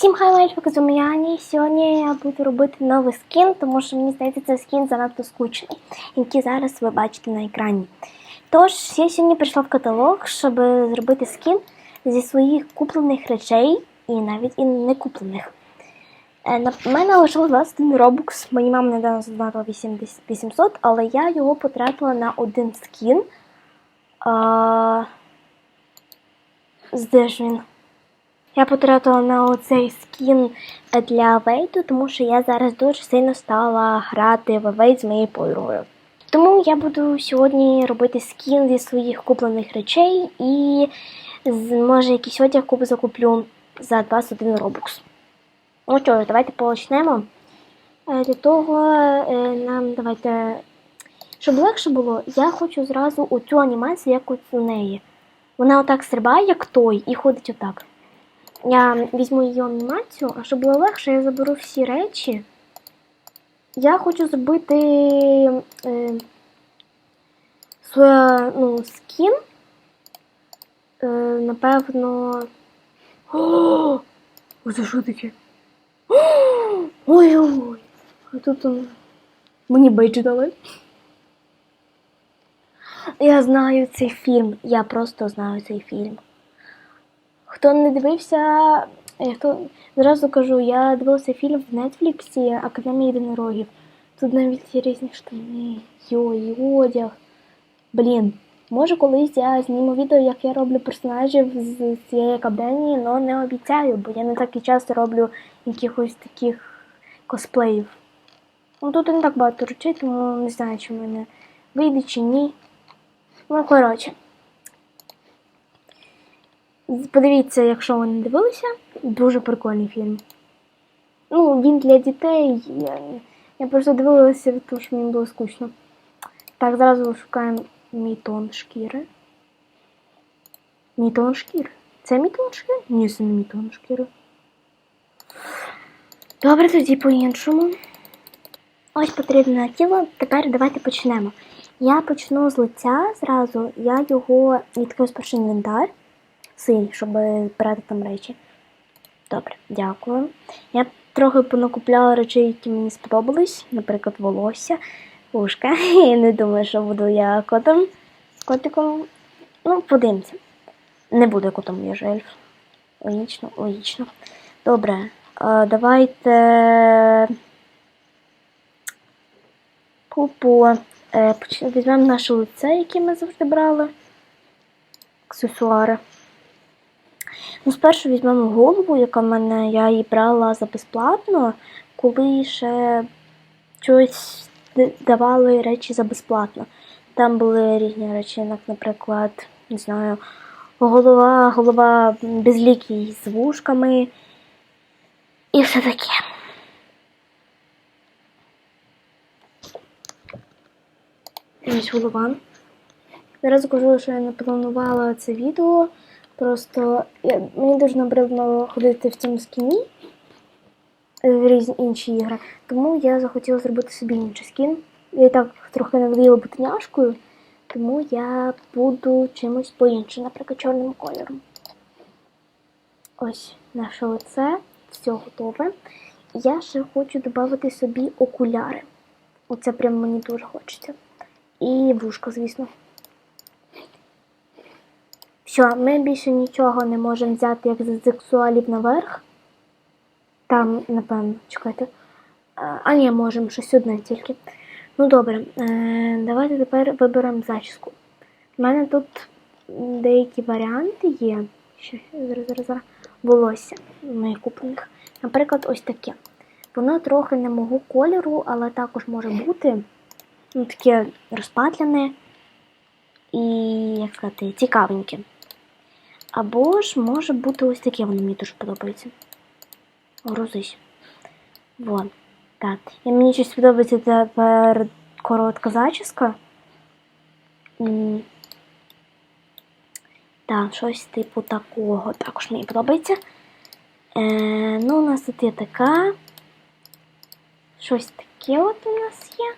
Всім хай лайф, з Міані. Сьогодні я буду робити новий скін, тому що мені здається, цей скін занадто скучний, який зараз ви бачите на екрані. Тож, я сьогодні прийшла в каталог, щоб зробити скін зі своїх куплених речей і навіть і не куплених. Е, На мене лишилось 21 робокс. Мені мама недавно задонатила 800, але я його потратила на один скін. А... Де він? Я потратила на оцей скін для Вейду, тому що я зараз дуже сильно стала грати в Вейд з моєю подругою. Тому я буду сьогодні робити скін зі своїх куплених речей і може якийсь одяг куп закуплю за 21 робокс. Ну що ж, давайте почнемо. Е, Для того е, нам давайте. Щоб легше було, я хочу зразу оцю анімацію, як у неї. Вона отак стрибає, як той, і ходить отак. Я візьму її анімацію, а щоб було легше, я заберу всі речі. Я хочу зробити е, своє, ну, скін. Е, напевно. О! Це що таке? Ой-ой! А тут он... мені бейдж дали. Я знаю цей фільм. Я просто знаю цей фільм. Хто не дивився, е, хто зразу кажу, я дивилася фільм в Нетфліксі Академія єдинорогів. Тут навіть різні штани, йой, одяг. Блін, може колись я зніму відео, як я роблю персонажів з цієї академії, але не обіцяю, бо я не так і часто роблю якихось таких косплеїв. Ну тут не так багато речей, тому не знаю, чи в мене вийде чи ні. Ну, коротше. Подивіться, якщо ви не дивилися, дуже прикольний фільм. Ну, він для дітей. Я, я просто дивилася, тому що мені було скучно. Так, зразу шукаємо мій тон шкіри. Мій тон шкіри. Це мій тон шкіри? Ні, це не мій тон шкіри. Добре, тоді по-іншому. Ось потрібне тіло. Тепер давайте почнемо. Я почну з лиця зразу, я його відкрию спершу інвентар синій, щоб брати там речі. Добре, дякую. Я трохи понакупляла речей, які мені сподобались, наприклад, волосся, вушка. Я не думаю, що буду я котом. Котиком. Ну, подивимося. Не буде котом, я ж ельф. Логічно, логічно. Добре. Давайте. Пупу. Е, Візьмемо наше лице, яке ми завжди брали. Аксесуари. Ну, спершу візьмемо голову, яка в мене я її брала за безплатно, коли ще щось давали речі за безплатно. Там були різні речі, як, наприклад, не знаю, голова, голова безлікий з вушками і все таке. Ось голова. Зараз кажу, що я не планувала це відео. Просто я, мені дуже набридно ходити в цьому скіні е, в різні інші ігри. Тому я захотіла зробити собі інший скін. Я і так трохи надоїла бутиняшкою, тому я буду чимось по-іншому, наприклад, чорним кольором. Ось наше лице, все готове. Я ще хочу додати собі окуляри. Оце прям мені дуже хочеться. І вушка, звісно. Все, ми більше нічого не можемо взяти, як з сексуалів наверх. Там, напевно, чекайте. А, ні, можемо щось одне тільки. Ну добре, е, давайте тепер виберемо зачіску. У мене тут деякі варіанти є. Що, зараз, зараз, зараз. Волосся моїх куплених. Наприклад, ось таке. Воно трохи не мого кольору, але також може бути ну, таке розпатлене і, як сказати, цікавеньке. Або ж може бути ось таке, воно мені дуже подобається. Грузись. Вон. Так. І мені щось подобається тепер коротка зачіска. Так, щось типу такого. Також мені подобається. Е, ну, у нас тут є така. Щось таке от у нас є.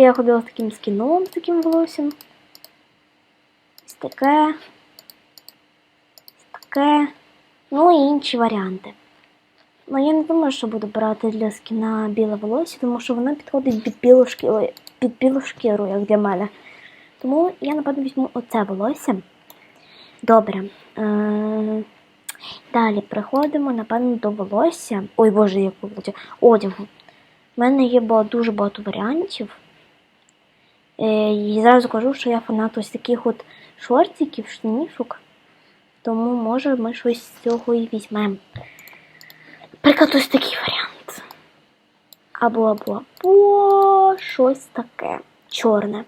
Я ходила з таким скіном, з таким волоссям. Таке. Таке. Ну і інші варіанти. Ну, я не думаю, що буду брати для скіна біле волосся, тому що воно підходить під білу шкіру, під білу шкіру, як для мене. Тому я, напевно, візьму оце волосся. Добре. Е- Далі приходимо, напевно, до волосся. Ой, боже, як волосся. Одягу. У мене є дуже багато варіантів. Е, і зразу кажу, що я фанат ось таких от шортиків, штанішок. Тому, може, ми щось з цього і візьмемо. Наприклад, ось такий варіант. Або, або, або щось таке. Чорне.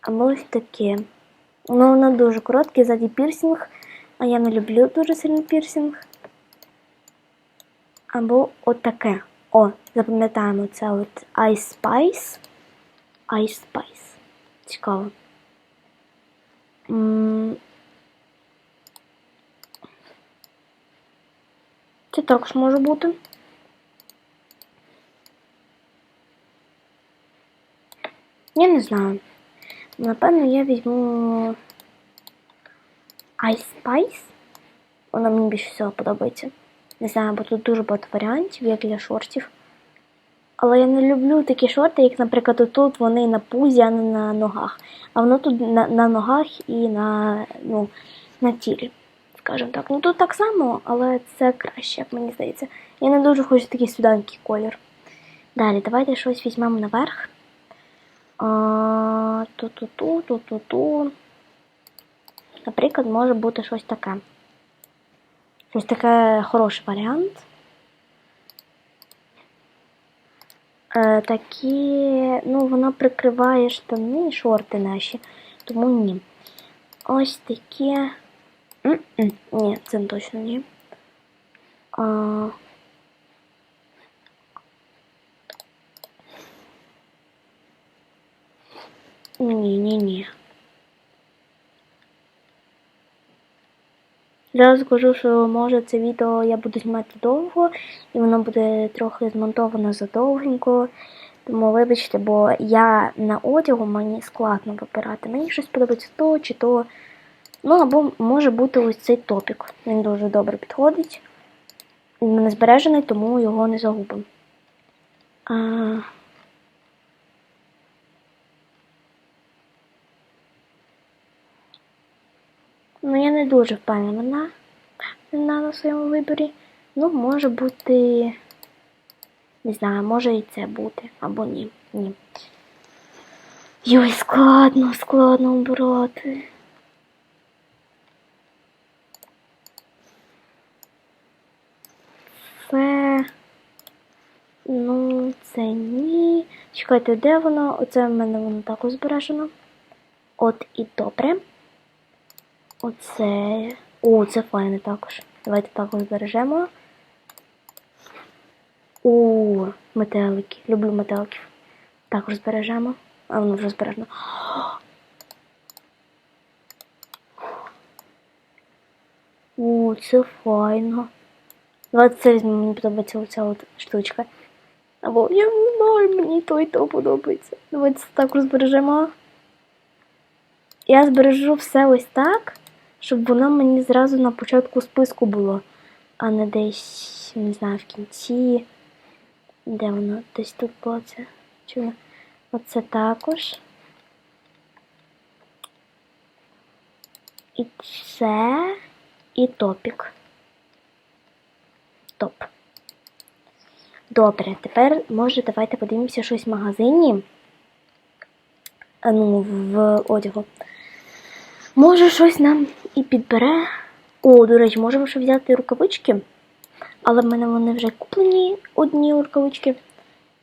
Або ось таке. Ну, воно дуже коротке, ззаді пірсинг, а я не люблю дуже сильно пірсинг. Або отаке. О, запам'ятаємо це от Ice Spice. Ice Spice. Цікаво. Це також може бути. Я не знаю. Напевно, я візьму Ice Spice. Вона мені більше всього подобається. Не знаю, бо тут дуже багато варіантів, як для шортів. Але я не люблю такі шорти, як, наприклад, тут вони на пузі, а не на ногах. А воно тут на, на ногах і на, ну, на тілі. Скажімо так. Ну тут так само, але це краще, як мені здається. Я не дуже хочу такий сюданький колір. Далі, давайте щось візьмемо наверх. Ту-ту-ту, ту-ту-ту. Наприклад, може бути щось таке. Щось таке хороший варіант. Е, такі, ну, вона прикриває штани і шорти наші, тому ні. Ось такі. Ні, це точно ні. А... Ні, Зразу скажу, що може це відео я буду знімати довго, і воно буде трохи змонтовано задовгенько. Тому вибачте, бо я на одягу мені складно вибирати. Мені щось подобається то чи то. Ну, або може бути ось цей топік. Він дуже добре підходить. Він мене збережений, тому його не загубимо. А... Ну, я не дуже впевнена на своєму виборі. Ну, може бути. Не знаю, може і це бути, або ні. Ні. Йой, складно, складно обрати. Це. Ну, це ні. Чекайте, де воно? Оце в мене воно також збережено. От і добре. Оце. О, це файне також. Давайте також збережемо. О, метелики. Люблю метеликів. Також збережемо. А воно вже збережено. О, це файно. Давайте це візьмемо, мені подобається оця от штучка. Або я не знаю, мені то і то подобається. Давайте це також збережемо. Я збережу все ось так, щоб воно мені зразу на початку списку було, а не десь, не знаю, в кінці. Де воно? Десь тут було це. Чи? Оце також. І це, і топік. Топ. Добре, тепер може давайте подивимося щось в магазині. Ну, в одягу. Може, щось нам і підбере. О, до речі, можемо ще взяти рукавички. Але в мене вони вже куплені одні рукавички.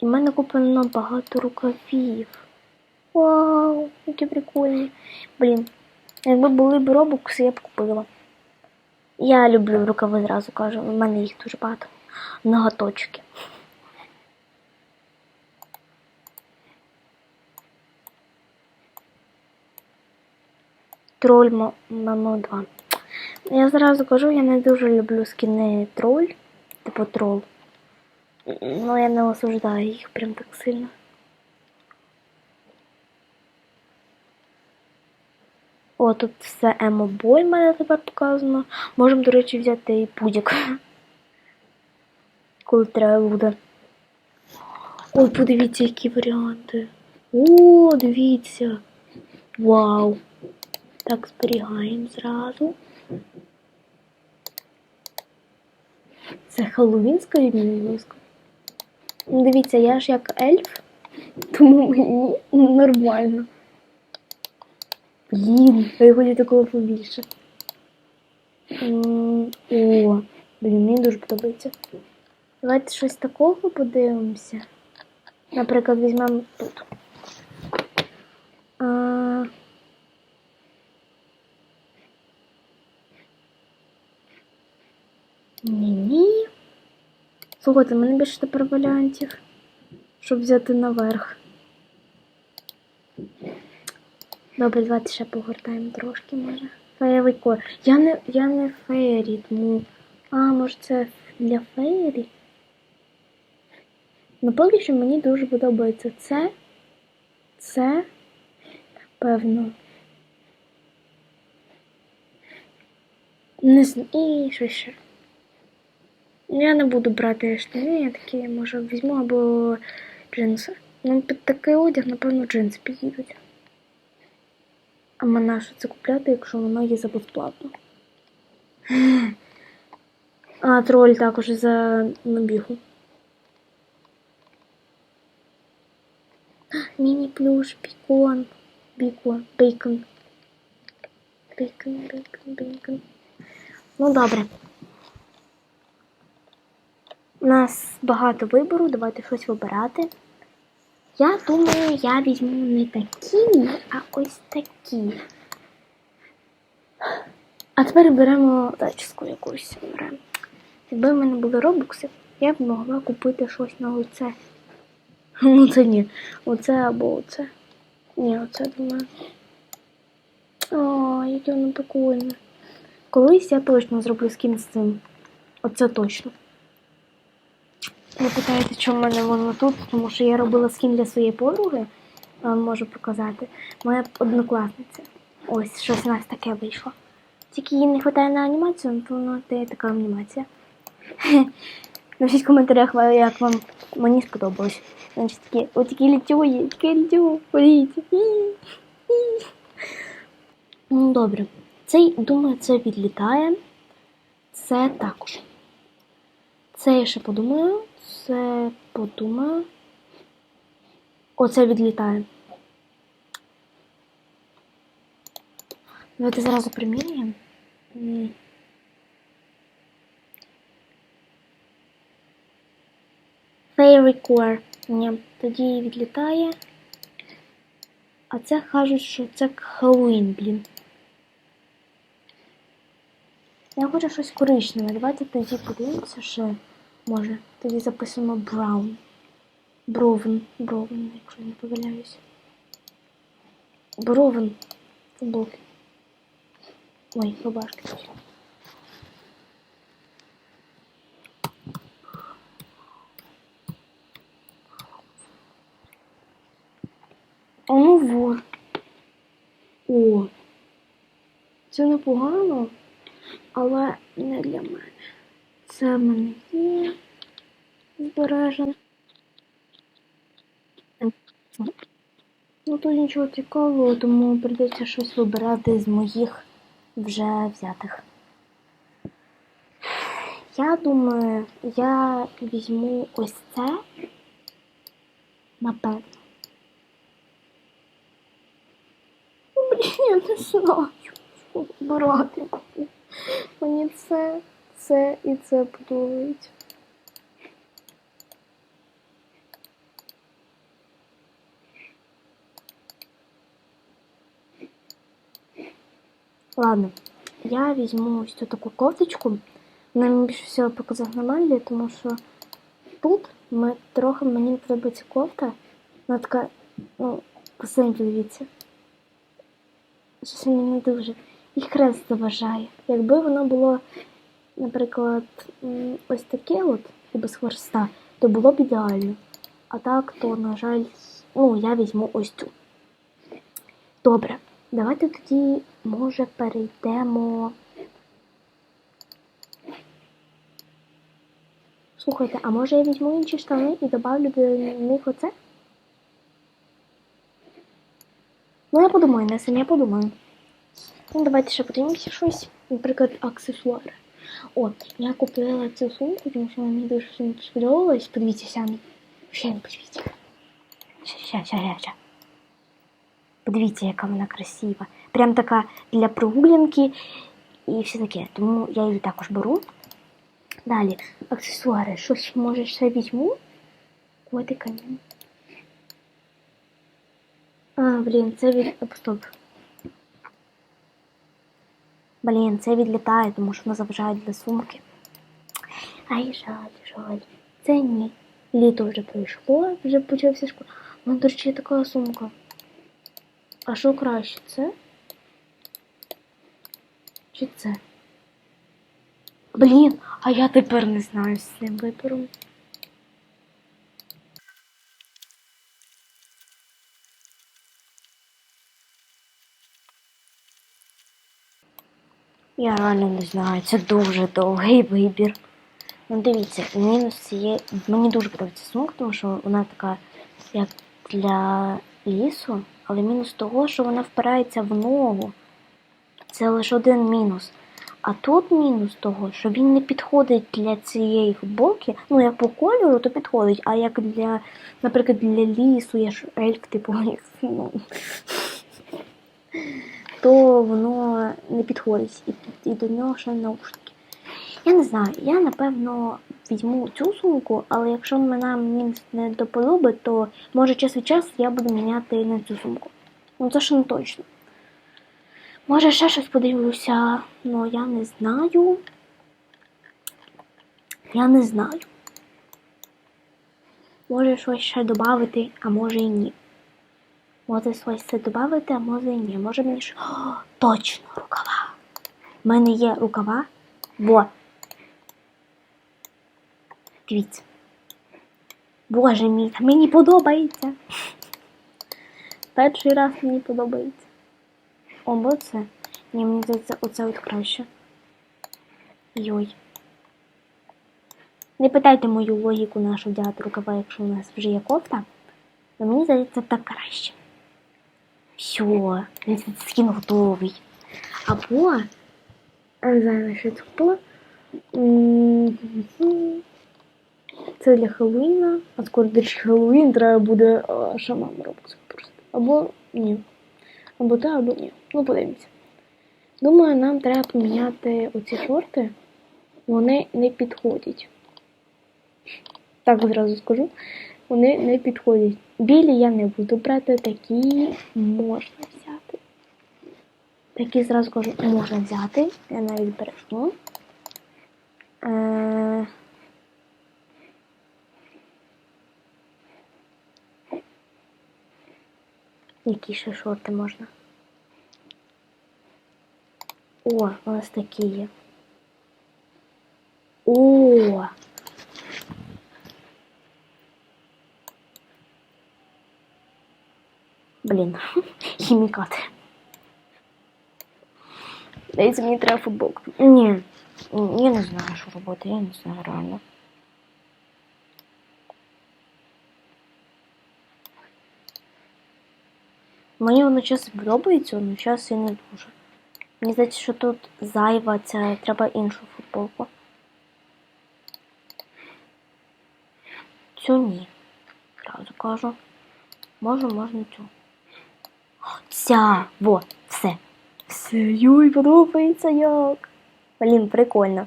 І в мене куплено багато рукавів. Вау, які прикольні. Блін, якби були б робокси, я б купила. Я люблю рукави, зразу кажу. У мене їх дуже багато. Ноготочки. Троль Мамо 2. Я зразу кажу, я не дуже люблю скіни троль, типу трол. Ну, я не осуждаю їх прям так сильно. О, тут все емобой мене тепер показано. Можемо, до речі, взяти і пудік. Коли треба буде. Ой, подивіться, які варіанти. О, дивіться. Вау. Так, зберігаємо зразу. Це Хеллоуінська відмінка. Ну, Дивіться, я ж як ельф, тому мені нормально. Блін, я хочу такого побільше. О, блін, мені дуже подобається. Давайте щось такого подивимося. Наприклад, візьмемо тут. А... Ні-ні. Слухайте, в мене більше тепер варіантів, щоб взяти наверх. Добре, давайте ще погортаємо трошки, може. Феєвий кор. Я не, я не феєрі, тому. А, може це для феєрі? Ну, поки що мені дуже подобається це. Це. Певно. Не знаю. І що ще. Я не буду брати штани, я такі, може, візьму або джинси. Ну, під такий одяг, напевно, джинси підійдуть. А мене що це купляти, якщо воно є за безплатно? А, троль також за набігу. Міні-плюш, бікон, бікон, бейкон. Бейкон, бейкон, бейкон. Ну, добре. У нас багато вибору, давайте щось вибирати. Я думаю, я візьму не такі, а ось такі. А тепер беремо зачіску якусь беремо. Якби в мене були робокси, я б могла купити щось на оце. Ну це ні. Оце або оце. Ні, оце думаю. О, яке воно прикольне. Колись я точно зроблю скін з цим. Оце точно. Ви питаєте, чому в мене воно тут? Тому що я робила скін для своєї подруги. Вам можу показати. Моя однокласниця. Ось щось у нас таке вийшло. Тільки їй не вистачає на анімацію, то воно те така анімація. Напишіть в коментарях, як вам мені сподобалось. Значить, такі, о, такі літює, такі літю, подивіться. Ну, добре. Цей, думаю, це відлітає. Це також. Це я ще подумаю. Це подумаю. Оце відлітає. Давайте зразу приміряємо. Fairy Core. Ні, тоді відлітає. А це кажуть, що це Хеллоуін, блін. Я хочу щось коричневе. Давайте тоді подивимося, що може. Тоді записуємо Brown. Бровен. Бровен, якщо я не помиляюсь. Бровен. Футболки. Ой, рубашки. А ну вот. О. Це непогано, але не для мене. Це в мене є збережено. Ну тут нічого цікавого, тому прийдеться щось вибирати з моїх вже взятих. Я думаю, я візьму ось це. Напевно. Блін, я не знаю, що вибирати. Мені це, це і це подобається. Ладно, я візьму ось цю таку кофточку. Вона мені більше всього показав на Майлі, тому що тут ми, трохи мені подобається кофта. Вона така, ну, посинь, дивіться. Щось мені не дуже. І хрест заважає. Якби воно було, наприклад, ось таке от, і без хвоста, то було б ідеально. А так, то, на жаль, ну, я візьму ось цю. Добре, давайте тоді може перейдемо. Слухайте, а може я візьму інші штани і добавлю до них оце? Ну, я подумаю, Несен, я подумаю. Ну, давайте ще подивимося щось. Наприклад, аксесуари. О, я купила цю сумку, тому що мені дуже сильно сподобалось. Подивіться самі. Ще не подивіться. Ща, ща, ща, ща, ща. Подивіться, яка вона красива. Прям така для прогулянки і все таке. Тому я її також беру. Далі, аксесуари. Щось може ще візьму. Котика ні. А, блін, це від. Оп, Стоп. Блін, це відлітає, тому що воно заважає для сумки. Ай, жаль, жаль. Це ні. Літо вже пройшло, вже почався школа. Ну, до речі, така сумка. А що краще, це? Чи це? Блін, а я тепер не знаю з цим вибором. Я реально не знаю, це дуже довгий вибір. Ну, дивіться, мінус є. Мені дуже подобається сумка, тому що вона така, як для лісу, але мінус того, що вона впирається в ногу. Це лише один мінус. А тут мінус того, що він не підходить для цієї футболки. Ну, як по кольору, то підходить, а як для, наприклад, для лісу, я ж ельф, типу, ну, то воно не підходить. І, і до нього ще наушники. Я не знаю, я напевно візьму цю сумку, але якщо вона мені не до то може час від часу я буду міняти на цю сумку. Ну це ще не точно. Може ще щось подивлюся, але я не знаю. Я не знаю. Може щось ще додати, а може і ні. Може щось це додати, а може ні. Може мені ще... О, точно, рукава. У мене є рукава. Во. Дивіться. Боже мій, мені подобається. Перший раз мені подобається. О, бо це. Ні, мені здається, оце от краще. Йой. Не питайте мою логіку нашу вдягати рукава, якщо у нас вже є кофта. Но мені здається, так краще. Все, скін готовий. Або. а Не знаю, це було. Це для Хеллоуіна. А скоро речі, Хеллоуін треба буде а, шаман робити просто. Або ні. Або так, або ні. Ну, подивимося. Думаю, нам треба поміняти оці шорти. Вони не підходять. Так зразу скажу. Вони не підходять. Білі я не буду брати, такі можна взяти. Такі зразу можна взяти. Я навіть бережу. Е... Які ще шорти можна? О, у нас такі є. О! Блін, хімікати. Здається, мені треба футболку. Ні, я не знаю, що робити, я не знаю реально. Мені воно час подобається, але час і не дуже. Мені здається, що тут зайва ця, треба іншу футболку. Цю ні. Одразу кажу. Можу, можна цю. Ця! Во, все. Все, юй, подобається як. Блін, прикольно.